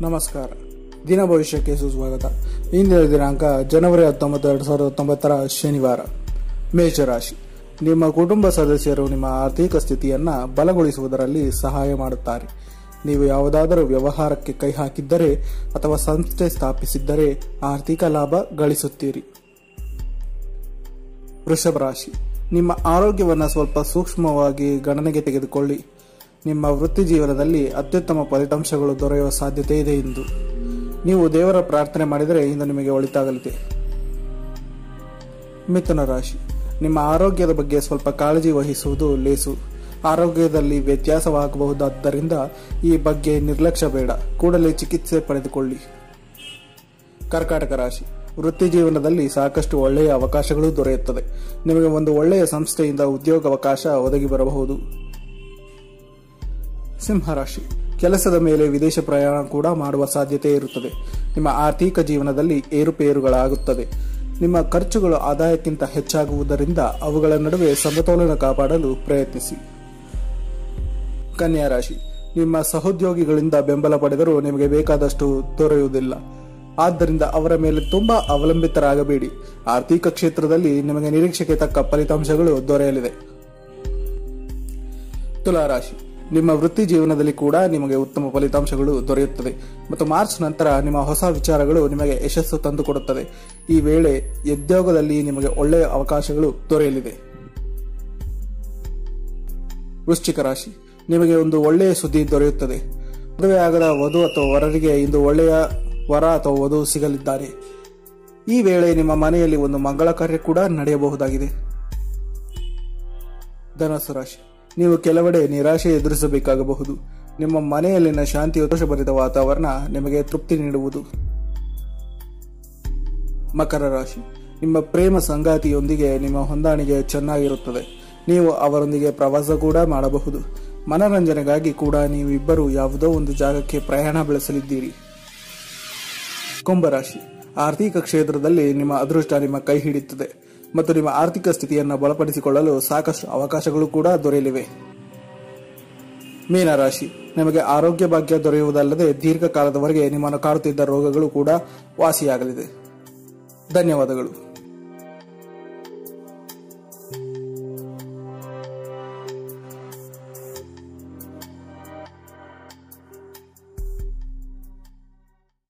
ನಮಸ್ಕಾರ. ದಿನ ಭವಿಷ್ಯಕ್ಕೆ ಸುಸ್ವಾಗತ. ಇಂದಿನ ದಿನಾಂಕ ಜನವರಿ ಹತ್ತೊಂಬತ್ತು, ಎರಡು ಸಾವಿರದ ಹತ್ತೊಂಬತ್ತರ ಶನಿವಾರ. ಮೇಷರಾಶಿ. ನಿಮ್ಮ ಕುಟುಂಬ ಸದಸ್ಯರು ನಿಮ್ಮ ಆರ್ಥಿಕ ಸ್ಥಿತಿಯನ್ನು ಬಲಗೊಳಿಸುವುದರಲ್ಲಿ ಸಹಾಯ ಮಾಡುತ್ತಾರೆ. ನೀವು ಯಾವುದಾದರೂ ವ್ಯವಹಾರಕ್ಕೆ ಕೈ ಹಾಕಿದ್ದರೆ ಅಥವಾ ಸಂಸ್ಥೆ ಸ್ಥಾಪಿಸಿದ್ದರೆ ಆರ್ಥಿಕ ಲಾಭ ಗಳಿಸುತ್ತೀರಿ. ವೃಷಭ ರಾಶಿ ನಿಮ್ಮ ಆರೋಗ್ಯವನ್ನು ಸ್ವಲ್ಪ ಸೂಕ್ಷ್ಮವಾಗಿ ಗಣನೆಗೆ ತೆಗೆದುಕೊಳ್ಳಿ. ನಿಮ್ಮ ವೃತ್ತಿ ಜೀವನದಲ್ಲಿ ಅತ್ಯುತ್ತಮ ಫಲಿತಾಂಶಗಳು ದೊರೆಯುವ ಸಾಧ್ಯತೆ ಇದೆ ಎಂದು. ನೀವು ದೇವರ ಪ್ರಾರ್ಥನೆ ಮಾಡಿದರೆ ಇಂದು ನಿಮಗೆ ಒಳಿತಾಗಲಿದೆ. ಮಿಥುನ ರಾಶಿ. ನಿಮ್ಮ ಆರೋಗ್ಯದ ಬಗ್ಗೆ ಸ್ವಲ್ಪ ಕಾಳಜಿ ವಹಿಸುವುದು ಲೇಸು. ಆರೋಗ್ಯದಲ್ಲಿ ವ್ಯತ್ಯಾಸವಾಗಬಹುದಾದ್ದರಿಂದ ಈ ಬಗ್ಗೆ ನಿರ್ಲಕ್ಷ್ಯ ಬೇಡ. ಕೂಡಲೇ ಚಿಕಿತ್ಸೆ ಪಡೆದುಕೊಳ್ಳಿ. ಕರ್ಕಾಟಕ ರಾಶಿ. ವೃತ್ತಿ ಜೀವನದಲ್ಲಿ ಸಾಕಷ್ಟು ಒಳ್ಳೆಯ ಅವಕಾಶಗಳು ದೊರೆಯುತ್ತದೆ. ನಿಮಗೆ ಒಂದು ಒಳ್ಳೆಯ ಸಂಸ್ಥೆಯಿಂದ ಉದ್ಯೋಗಾವಕಾಶ ಒದಗಿ ಬರಬಹುದು. ಸಿಂಹರಾಶಿ ಕೆಲಸದ ಮೇಲೆ ವಿದೇಶ ಪ್ರಯಾಣ ಕೂಡ ಮಾಡುವ ಸಾಧ್ಯತೆ ಇರುತ್ತದೆ. ನಿಮ್ಮ ಆರ್ಥಿಕ ಜೀವನದಲ್ಲಿ ಏರುಪೇರುಗಳಾಗುತ್ತದೆ. ನಿಮ್ಮ ಖರ್ಚುಗಳು ಆದಾಯಕ್ಕಿಂತ ಹೆಚ್ಚಾಗುವುದರಿಂದ ಅವುಗಳ ನಡುವೆ ಸಮತೋಲನ ಕಾಪಾಡಲು ಪ್ರಯತ್ನಿಸಿ. ಕನ್ಯಾ ರಾಶಿ. ನಿಮ್ಮ ಸಹೋದ್ಯೋಗಿಗಳಿಂದ ಬೆಂಬಲ ಪಡೆದರೂ ನಿಮಗೆ ಬೇಕಾದಷ್ಟು ದೊರೆಯುವುದಿಲ್ಲ. ಆದ್ದರಿಂದ ಅವರ ಮೇಲೆ ತುಂಬಾ ಅವಲಂಬಿತರಾಗಬೇಡಿ. ಆರ್ಥಿಕ ಕ್ಷೇತ್ರದಲ್ಲಿ ನಿಮಗೆ ನಿರೀಕ್ಷೆಗೆ ತಕ್ಕ ಫಲಿತಾಂಶಗಳು ದೊರೆಯಲಿದೆ. ತುಲಾರಾಶಿ ನಿಮ್ಮ ವೃತ್ತಿ ಜೀವನದಲ್ಲಿ ಕೂಡ ನಿಮಗೆ ಉತ್ತಮ ಫಲಿತಾಂಶಗಳು ದೊರೆಯುತ್ತದೆ. ಮತ್ತು ಮಾರ್ಚ್ ನಂತರ ನಿಮ್ಮ ಹೊಸ ವಿಚಾರಗಳು ನಿಮಗೆ ಯಶಸ್ಸು ತಂದುಕೊಡುತ್ತದೆ. ಈ ವೇಳೆ ಉದ್ಯೋಗದಲ್ಲಿ ನಿಮಗೆ ಒಳ್ಳೆಯ ಅವಕಾಶಗಳು ದೊರೆಯಲಿದೆ. ವೃಶ್ಚಿಕ ರಾಶಿ. ನಿಮಗೆ ಒಂದು ಒಳ್ಳೆಯ ಸುದ್ದಿ ದೊರೆಯುತ್ತದೆ. ಮದುವೆಯಾಗದ ವಧು ಅಥವಾ ವರರಿಗೆ ಇಂದು ಒಳ್ಳೆಯ ವರ ಅಥವಾ ವಧು ಸಿಗಲಿದ್ದಾರೆ. ಈ ವೇಳೆ ನಿಮ್ಮ ಮನೆಯಲ್ಲಿ ಒಂದು ಮಂಗಳ ಕಾರ್ಯ ಕೂಡ ನಡೆಯಬಹುದಾಗಿದೆ. ಧನಸ್ಸು ರಾಶಿ. ನೀವು ಕೆಲವೆಡೆ ನಿರಾಶೆ ಎದುರಿಸಬೇಕಾಗಬಹುದು. ನಿಮ್ಮ ಮನೆಯಲ್ಲಿನ ಶಾಂತಿಯುತೋಷಭರಿತ ವಾತಾವರಣ ನಿಮಗೆ ತೃಪ್ತಿ ನೀಡುವುದು. ಮಕರ ರಾಶಿ. ನಿಮ್ಮ ಪ್ರೇಮ ಸಂಗಾತಿಯೊಂದಿಗೆ ನಿಮ್ಮ ಹೊಂದಾಣಿಕೆ ಚೆನ್ನಾಗಿರುತ್ತದೆ. ನೀವು ಅವರೊಂದಿಗೆ ಪ್ರವಾಸ ಕೂಡ ಮಾಡಬಹುದು. ಮನರಂಜನೆಗಾಗಿ ಕೂಡ ನೀವಿಬ್ಬರು ಯಾವುದೋ ಒಂದು ಜಾಗಕ್ಕೆ ಪ್ರಯಾಣ ಬೆಳೆಸಲಿದ್ದೀರಿ. ಕುಂಭರಾಶಿ ಆರ್ಥಿಕ ಕ್ಷೇತ್ರದಲ್ಲಿ ನಿಮ್ಮ ಅದೃಷ್ಟ ನಿಮ್ಮ ಕೈ ಹಿಡಿಯುತ್ತದೆ. ಮತ್ತು ನಿಮ್ಮ ಆರ್ಥಿಕ ಸ್ಥಿತಿಯನ್ನು ಬಲಪಡಿಸಿಕೊಳ್ಳಲು ಸಾಕಷ್ಟು ಅವಕಾಶಗಳು ಕೂಡ ದೊರೆಯಲಿವೆ. ಮೀನರಾಶಿ ನಿಮಗೆ ಆರೋಗ್ಯ ಭಾಗ್ಯ ದೊರೆಯುವುದಲ್ಲದೆ ದೀರ್ಘಕಾಲದವರೆಗೆ ನಿಮ್ಮನ್ನು ಕಾಡುತ್ತಿದ್ದ ರೋಗಗಳು ಕೂಡ ವಾಸಿಯಾಗಲಿದೆ. ಧನ್ಯವಾದಗಳು.